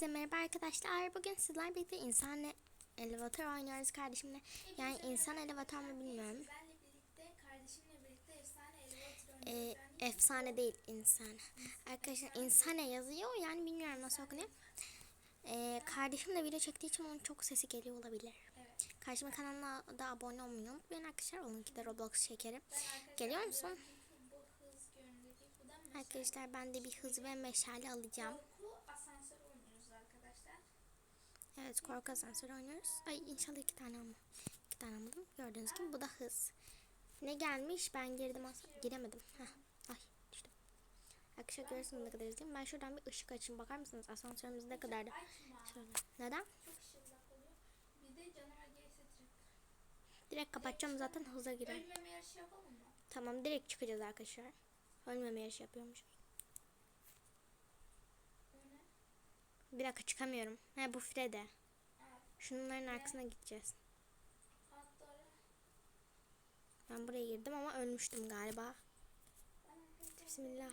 Hepinize merhaba arkadaşlar. Bugün sizler birlikte insan elevatör oynuyoruz kardeşimle. Yani insan elevatör mü bilmiyorum. Sizlerle birlikte, kardeşimle birlikte efsane elevator Ee, efsane değil insan. Arkadaşlar insane yazıyor yani bilmiyorum nasıl okunuyor. Ee, kardeşim de video çektiği için onun çok sesi geliyor olabilir. Kardeşimin kanalına da abone olmayı unutmayın arkadaşlar. Onunki de Roblox arkadaşlar Geliyor musun? Arkadaşlar ben de bir hız ve meşale alacağım. Korku asansör oynuyoruz arkadaşlar. Evet korku asansörü oynuyoruz. Ay inşallah iki tane ama. İki tane aldım. Gördüğünüz gibi bu da hız. Ne gelmiş? Ben girdim giremedim. Heh. Ay düştüm. Arkadaşlar görüyorsunuz ne kadar hızlıyım. Ben şuradan bir ışık açayım. Bakar mısınız? Asansörümüz ne kadardı? Açma. Şöyle. Neden? Direkt kapatacağım zaten hıza girer. Ölmeme yarışı yapalım mı? Tamam direkt çıkacağız arkadaşlar. Ölmeme yarışı yapıyormuş. O ne? Bir dakika çıkamıyorum. He bu Fred'e. Şunların arkasına gideceğiz. Ben buraya girdim ama ölmüştüm galiba. Bismillah.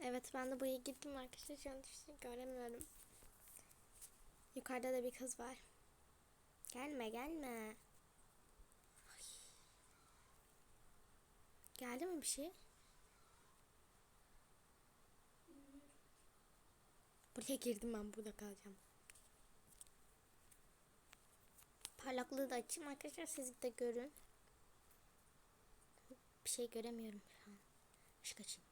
Evet ben de buraya gittim arkadaşlar. Şu an hiçbir şey göremiyorum. Yukarıda da bir kız var. Gelme gelme. Ay. Geldi mi bir şey? Buraya girdim ben burada kalacağım. Parlaklığı da açayım arkadaşlar siz de görün. Bir şey göremiyorum şu an. Işık açayım.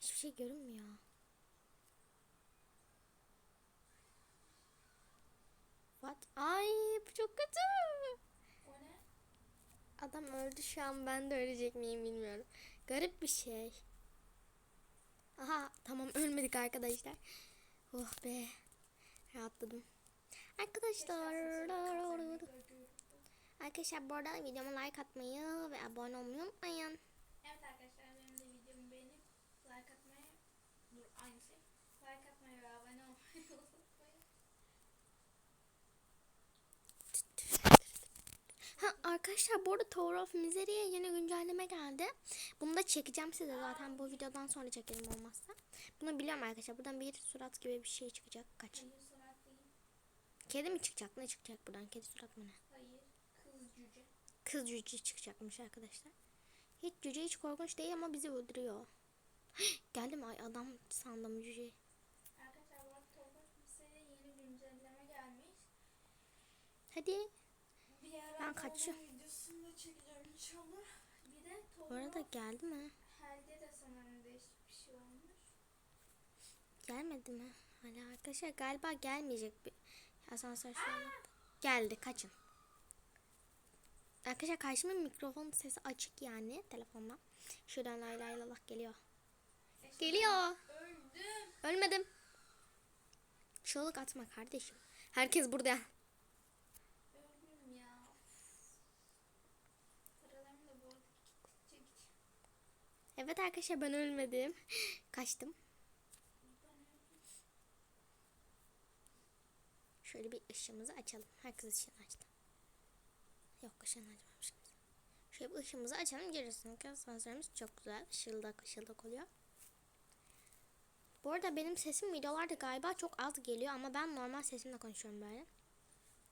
Hiçbir şey görünmüyor. What? Ay bu çok kötü. O ne? Adam öldü şu an ben de ölecek miyim bilmiyorum. Garip bir şey. Aha tamam ölmedik arkadaşlar. Oh be. Rahatladım. Arkadaşlar. Arkadaşlar bu arada videoma like atmayı ve abone olmayı unutmayın. Evet arkadaşlar benim de videomu beğenip like atmayı dur aynı şey like atmayı ve abone olmayı unutmayın. Ha arkadaşlar bu arada Tower of Misery'e yeni güncelleme geldi. Bunu da çekeceğim size zaten bu videodan sonra çekelim olmazsa. Bunu biliyorum arkadaşlar. Buradan bir surat gibi bir şey çıkacak. Kaç? Kedi mi çıkacak? Ne çıkacak buradan? Kedi surat mı ne? Hayır kız cüce. Kız cüce çıkacakmış arkadaşlar. Hiç cüce hiç korkunç değil ama bizi öldürüyor. Geldi mi? Ay adam sandım cüceyi. Hadi. Ben kaçıyorum. Videosunu da çekeceğim inşallah. Bir de Bu Tolga arada geldi mi? Helde de sanırım değişik bir şey olmuş. Gelmedi mi? Hala arkadaşlar galiba gelmeyecek bir asansör şu an. Geldi kaçın. Arkadaşlar karşımın mikrofon sesi açık yani telefondan. Şuradan lay lay lalak geliyor. Geliyor. Öldüm. Ölmedim. Çığlık atma kardeşim. Herkes burada. Öldüm ya. Paralarım da bu arada gittikçe gidiyor. Evet arkadaşlar ben ölmedim. Kaçtım. Şöyle bir ışığımızı açalım. Herkes ışığını açtı. Yok ışığını açmamışım. Şöyle bir ışığımızı açalım. Görüyorsunuz ki asansörümüz çok güzel. Işıldak ışıldak oluyor. Bu arada benim sesim videolarda galiba çok az geliyor ama ben normal sesimle konuşuyorum böyle.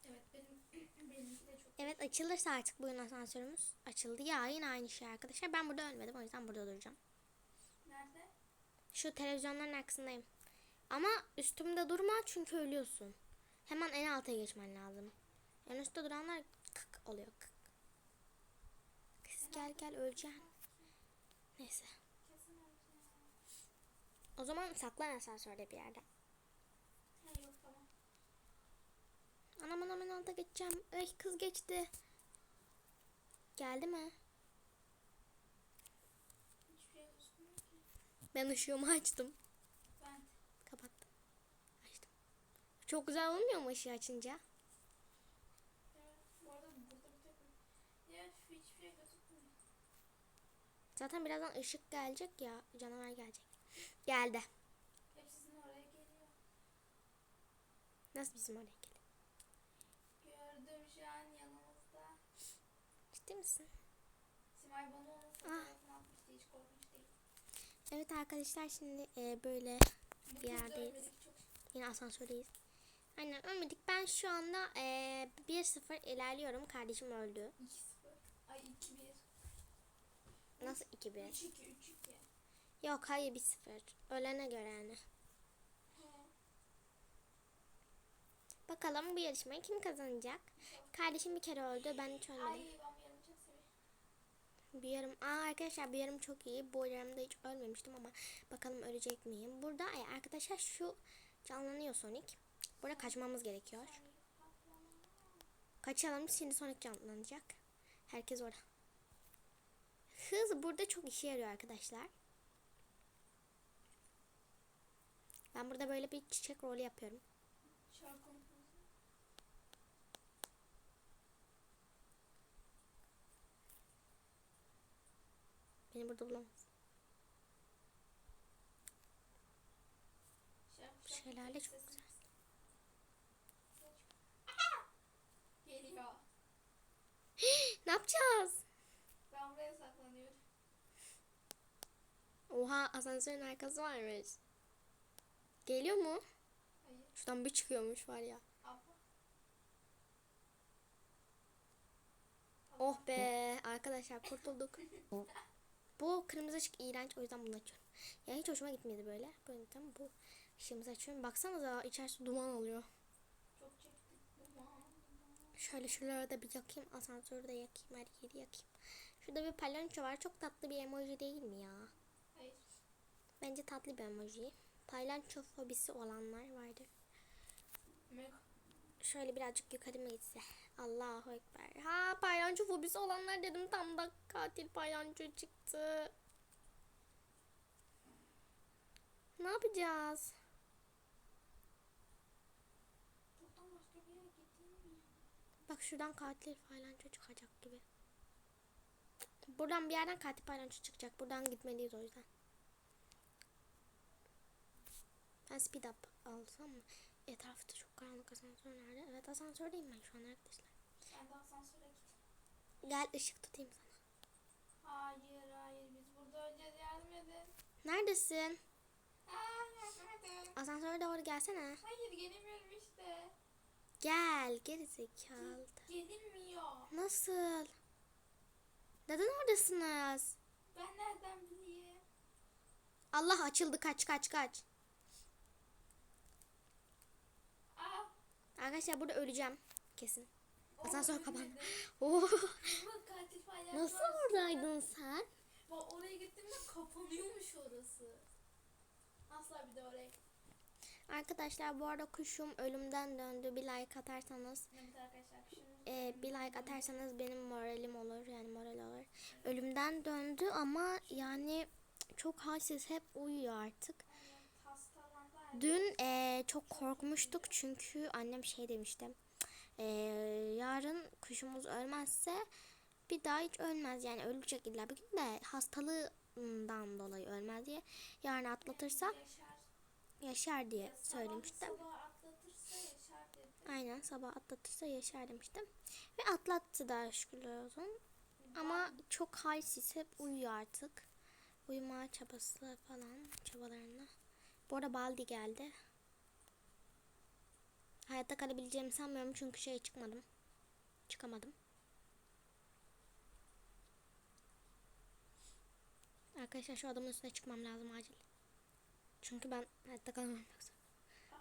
Evet benim benimki de çok Evet açılırsa artık bugün asansörümüz açıldı. Ya yine aynı şey arkadaşlar. Ben burada ölmedim o yüzden burada duracağım. Nerede? Şu televizyonların arkasındayım. Ama üstümde durma çünkü ölüyorsun. Hemen en alta geçmen lazım. En üstte duranlar kık oluyor kık. Kız gel gel öleceksin. Neyse. Kesin öleceğim. O zaman saklan asansörde bir yerde. Ha yok tamam. Anam anam en alta geçeceğim. Ay kız geçti. Geldi mi? Ben ışığımı açtım. Ben Kapattım. Açtım. Çok güzel olmuyor mu ışığı açınca? Zaten birazdan ışık gelecek ya. Canavar gelecek. Geldi. Hep sizin oraya geliyor. Nasıl bizim oraya geliyor? Gördüm şu an yanımızda. Ciddi misin? Simay bana onun fotoğrafını atmıştı hiç korkunç değil. Evet arkadaşlar şimdi e, böyle Yine asansördeyiz. Aynen ölmedik. Ben şu anda eee 1-0 ilerliyorum. Kardeşim öldü. 2-0. Ay 2-1. Nasıl 2-1? 3-2 3-2. Yok hayır 1-0. Ölene göre yani. Bakalım bu yarışmayı kim kazanacak? Kardeşim bir kere öldü. Ben hiç ölmedim. Ay ben bu yarımı çok seviyorum. Bir yarım. Aa arkadaşlar bir yarım çok iyi. Bu yarımda hiç ölmemiştim ama bakalım ölecek miyim? Burada ay, arkadaşlar şu canlanıyor Sonic. Burada kaçmamız gerekiyor. Kaçalım şimdi Sonic canlanacak. Herkes orada. Hız burada çok işe yarıyor arkadaşlar. Ben burada böyle bir çiçek rolü yapıyorum. Şarkı Beni burada bulamaz. Şelale çok güzel. Geliyor. Ne yapacağız? Ben buraya saklanıyorum. Oha asansörün arkası varmış. Geliyor mu? Hayır. Şuradan bir çıkıyormuş var ya. Oh be arkadaşlar kurtulduk. Bu kırmızı ışık iğrenç o yüzden bunu açıyorum. Ya hiç hoşuma gitmedi böyle. Bu yüzden bu ışığımızı açıyorum. Baksanıza içerisi duman oluyor. Şöyle şuralara da bir yakayım. Asansörü de yakayım. Her yeri yakayım. Şurada bir palyaço var. Çok tatlı bir emoji değil mi ya? Hayır. Bence tatlı bir emoji. Palyaço fobisi olanlar vardır. Meg Şöyle birazcık yukarı mı gitse? Allahu Ekber. Ha palyaço fobisi olanlar dedim. Tam da katil palyaço çıktı. Ne yapacağız? Bak şuradan katil palyaço çıkacak gibi. Buradan bir yerden katil palyaço çıkacak. Buradan gitmeliyiz o yüzden. Ben speed up alsam mı? Etrafta çok karanlık asansör nerede? Evet asansördeyim ben şu an arkadaşlar. Sen de asansöre git. Gel ışık tutayım sana. Hayır hayır biz burada öleceğiz yardım edin. Neredesin? Aa. Asansöre doğru gelsene. Hayır gelemiyorum işte. Gel geri zekalı. Gelinmiyor. Nasıl? Neden oradasınız? Ben nereden bileyim? Allah açıldı kaç kaç kaç. Aa. Arkadaşlar burada öleceğim. Kesin. Asansör kapandı. Oo. Nasıl oradaydın sen? Bak oraya gittiğimde kapanıyormuş orası. Asla bir de oraya Arkadaşlar bu arada kuşum ölümden döndü. Bir like atarsanız Evet arkadaşlar e, bir like atarsanız benim moralim olur. Yani moral olur. Ölümden döndü ama yani çok halsiz hep uyuyor artık. Dün e, çok korkmuştuk çünkü annem şey demişti. E, yarın kuşumuz ölmezse bir daha hiç ölmez. Yani ölecek illa bir gün de hastalığından dolayı ölmez diye. Yarın atlatırsa Yaşar. yaşar diye Ya, söylemiştim. Sabah atlatırsa yaşar dedi. Aynen sabah atlatırsa yaşar demiştim. Ve atlattı da şükürler olsun. Ama çok halsiz hep uyuyor artık. Uyuma çabası falan çabalarına. Bu arada Baldi geldi. Hayatta kalabileceğimi sanmıyorum çünkü şey çıkmadım. Çıkamadım. Arkadaşlar şu adamın üstüne çıkmam lazım acil. Çünkü ben hayatta kalamam.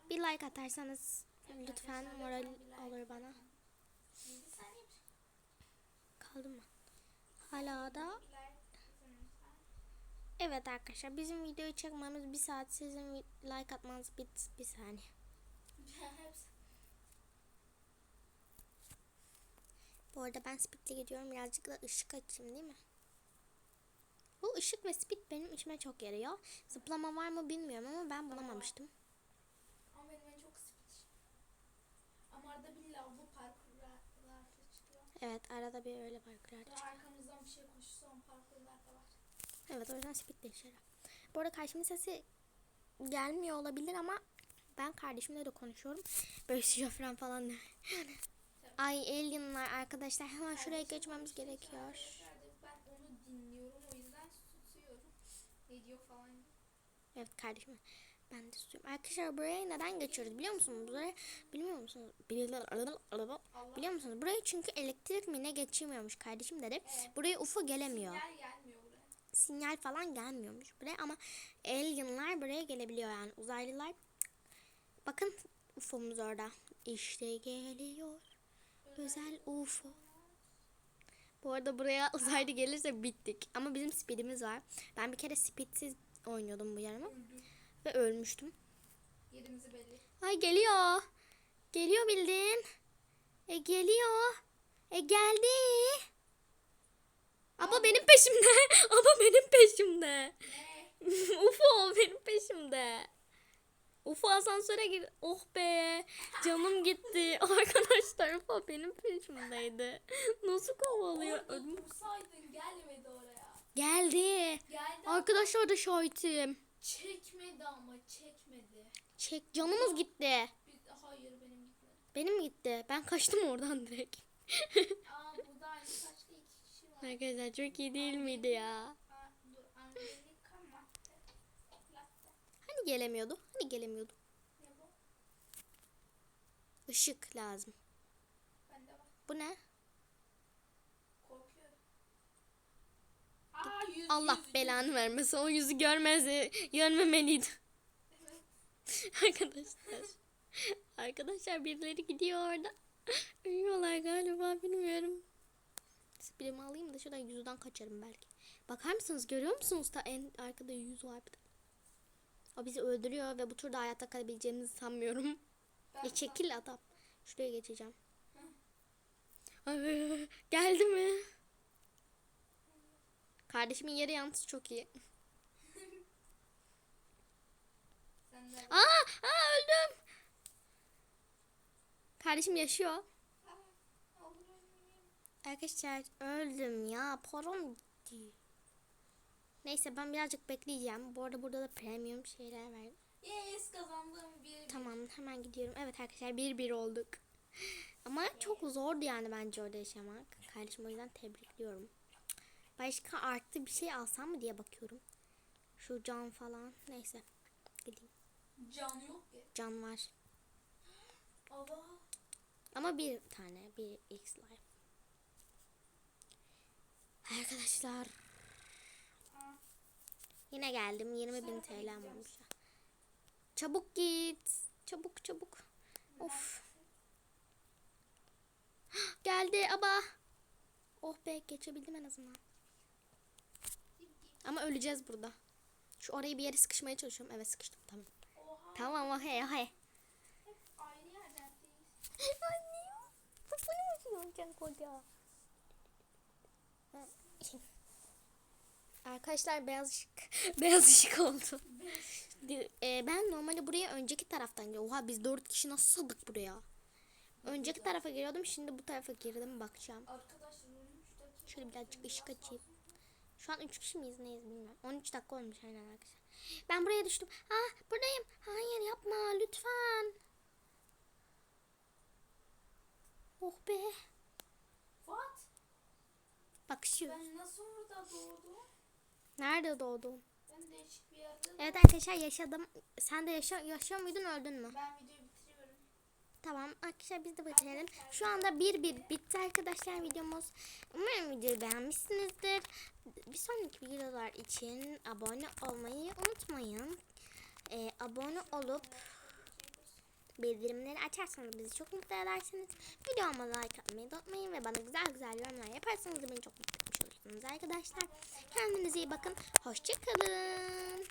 Bir like atarsanız lütfen moral olur bana. Kaldım mı? Hala da Bir like atın lütfen. Evet arkadaşlar bizim videoyu çekmemiz bir saat sizin like atmanız bir, bir saniye. Bu arada ben speedle gidiyorum birazcık da ışık açayım değil mi? Bu ışık ve speed benim işime çok yarıyor. Zıplama var mı bilmiyorum ama ben bulamamıştım. Ama benim en çok speech. Ama arada bir lavabo parkurlar çıkıyor. Evet arada bir öyle parkurlar Ve arkamızdan bir şey koşuyor son parkurlar da var. Evet o yüzden speed de işe yarıyor. Bu arada karşımın sesi gelmiyor olabilir ama ben kardeşimle de konuşuyorum. Böyle şofren falan. Ay alienlar arkadaşlar hemen şuraya geçmemiz gerekiyor. Ben onu dinliyorum o yüzden susuyorum. Ne diyor falan. Evet kardeşim. Ben de istiyorum. Arkadaşlar buraya neden geçiyoruz biliyor musunuz? Buraya bilmiyor musunuz? Biliyor musunuz? Buraya çünkü elektrik mi ne geçirmiyormuş kardeşim dedi. Evet. Buraya UFO gelemiyor. Sinyal. Sinyal falan gelmiyormuş buraya ama alienlar buraya gelebiliyor yani uzaylılar. Bakın UFO'muz orada. İşte geliyor özel UFO. Bu arada buraya uzaylı gelirse bittik. Ama bizim speedimiz var. Ben bir kere speedsiz oynuyordum bu yarımı ve ölmüştüm. Yerimizi belli. Ay geliyor. Geliyor bildin. E geliyor. E geldi. Aba benim peşimde. Aba Ne? UFO benim peşimde. UFO asansöre gir. Oh be. Canım gitti. Arkadaşlar UFO benim peşimdeydi. Nasıl kovalıyor? Ödüm- dursaydın gelmedi oraya. Geldi. Geldi Arkadaşlar da şahitim. çekmedi ama çekmedi. Çek canımız gitti. Biz, hayır benim gitmedi. Benim gitti. Ben kaçtım oradan direkt. Aa burada aynı saçta iki kişi var. Arkadaşlar çok iyi değil miydi ya? Hani gelemiyordu? Hani gelemiyordu? Işık lazım. Bu ne? Aa yüz Allah yüz, belanı vermesin. O yüzü görmez, görmemeliydi. yüz. Arkadaşlar. Arkadaşlar birileri gidiyor orada. Uyuyorlar galiba bilmiyorum. Sprimi alayım da şuradan yüzden kaçarım belki. Bakar mısınız görüyor musunuz? Ta en arkada yüz var bir de. O bizi öldürüyor ve bu turda hayatta kalabileceğimizi sanmıyorum. Ben E çekil adam. Şuraya geçeceğim. Ay, geldi mi? Kardeşimin yeri yalnız çok iyi. Aa, aa öldüm. Kardeşim yaşıyor. Arkadaşlar öldüm ya. Param gitti. Neyse ben birazcık bekleyeceğim. Bu arada burada da premium şeyler var. Yes kazandım bir. Tamam hemen gidiyorum. Evet arkadaşlar bir bir olduk. Ama çok zordu yani bence orada yaşamak. Kardeşim o yüzden tebrikliyorum. Başka arttı bir şey alsam mı diye bakıyorum. Şu can falan. Neyse. Gideyim. Can yok ki. Can var. Allah. Ama bir tane. Bir X life. Arkadaşlar. Yine geldim. 20 bin TL'm olmuş. Çabuk git. Çabuk çabuk. Of. Geldi aba. Oh be geçebildim en azından. Ama öleceğiz burada. Şu orayı bir yere sıkışmaya çalışıyorum. Evet sıkıştım tamam. Oha. Tamam oh hey hey. Hep ayrı yerlerdeyiz. Anne. Bunu mu yapacağım koca? Arkadaşlar beyaz ışık. beyaz ışık oldu. E, ben normalde buraya önceki taraftan geliyorum. Oha biz dört kişi nasıl sadık buraya? Önceki tarafa giriyordum. Şimdi bu tarafa girdim bakacağım. Arkadaşlar 13 dakika. Şöyle birazcık ışık açayım. Şu an 3 kişi miyiz neyiz bilmiyorum. 13 dakika olmuş aynen arkadaşlar. Ben buraya düştüm. Ah buradayım. Hayır yapma lütfen. Oh be. Bakışıyor. Ben nasıl orada doğdum? Nerede doğdun? Ben değişik bir yerde Evet arkadaşlar yaşadım. Sen de yaşa yaşıyor muydun öldün mü? Ben videoyu bitiriyorum. Tamam arkadaşlar biz de bitirelim. Şu anda bir bir bitti arkadaşlar videomuz. Umarım videoyu beğenmişsinizdir. Bir sonraki videolar için abone olmayı unutmayın. Ee, abone olup bildirimleri açarsanız bizi çok mutlu edersiniz. Videoma like atmayı da ve bana güzel güzel yorumlar yaparsanız beni çok mutlu etmiş olursunuz arkadaşlar. Kendinize iyi bakın. Hoşçakalın.